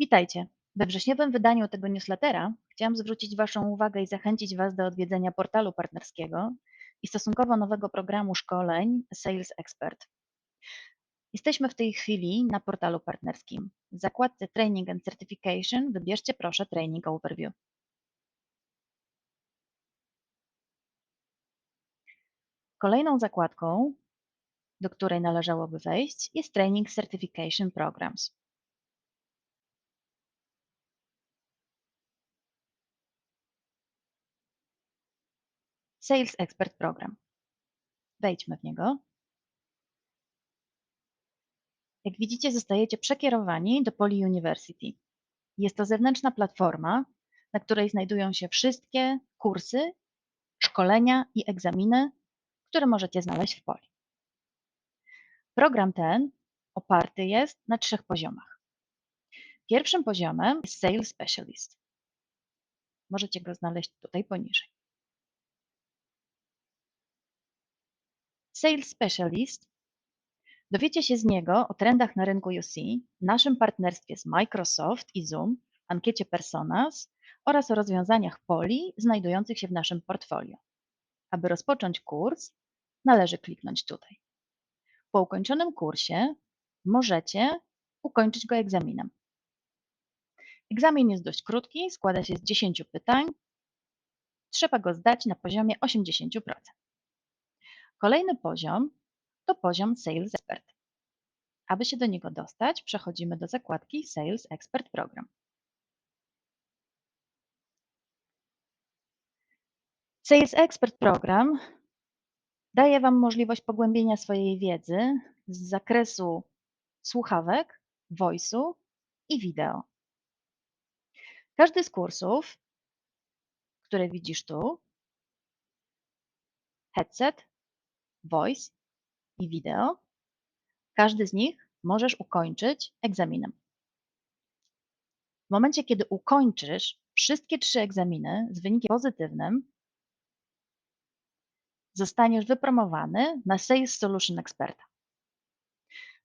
Witajcie. We wrześniowym wydaniu tego newslettera chciałam zwrócić Waszą uwagę i zachęcić Was do odwiedzenia portalu partnerskiego i stosunkowo nowego programu szkoleń Sales Expert. Jesteśmy w tej chwili na portalu partnerskim. W zakładce Training and Certification wybierzcie proszę Training Overview. Kolejną zakładką, do której należałoby wejść, jest Training Certification Programs. Sales Expert Program. Wejdźmy w niego. Jak widzicie, zostajecie przekierowani do Poly University. Jest to zewnętrzna platforma, na której znajdują się wszystkie kursy, szkolenia i egzaminy, które możecie znaleźć w Poli. Program ten oparty jest na trzech poziomach. Pierwszym poziomem jest Sales Specialist. Możecie go znaleźć tutaj poniżej. Sales Specialist dowiecie się z niego o trendach na rynku UC, naszym partnerstwie z Microsoft i Zoom, ankiecie Personas oraz o rozwiązaniach poli znajdujących się w naszym portfolio. Aby rozpocząć kurs, należy kliknąć tutaj. Po ukończonym kursie możecie ukończyć go egzaminem. Egzamin jest dość krótki, składa się z 10 pytań. Trzeba go zdać na poziomie 80%. Kolejny poziom to poziom Sales Expert. Aby się do niego dostać, przechodzimy do zakładki Sales Expert Program. Sales Expert Program daje Wam możliwość pogłębienia swojej wiedzy z zakresu słuchawek, voice'u i wideo. Każdy z kursów, które widzisz tu, headset, voice i wideo, każdy z nich możesz ukończyć egzaminem. W momencie, kiedy ukończysz wszystkie trzy egzaminy z wynikiem pozytywnym, zostaniesz wypromowany na Sales Solution Experta.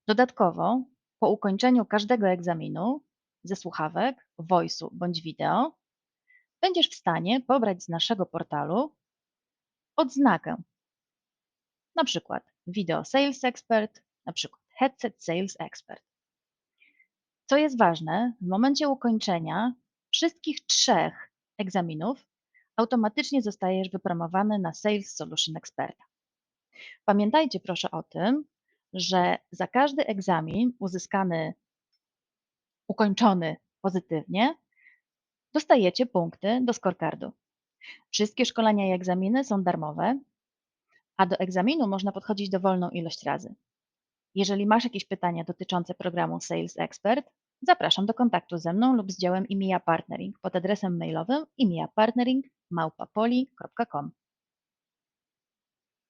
Dodatkowo, po ukończeniu każdego egzaminu ze słuchawek, voice'u bądź wideo, będziesz w stanie pobrać z naszego portalu odznakę, na przykład Video Sales Expert, na przykład Headset Sales Expert. Co jest ważne, w momencie ukończenia wszystkich trzech egzaminów automatycznie zostajesz wypromowany na Sales Solution Experta. Pamiętajcie proszę o tym, że za każdy egzamin uzyskany, ukończony pozytywnie, dostajecie punkty do scorecardu. Wszystkie szkolenia i egzaminy są darmowe, a do egzaminu można podchodzić dowolną ilość razy. Jeżeli masz jakieś pytania dotyczące programu Sales Expert, zapraszam do kontaktu ze mną lub z działem EMEA Partnering pod adresem mailowym emiapartnering.małpapoli.com.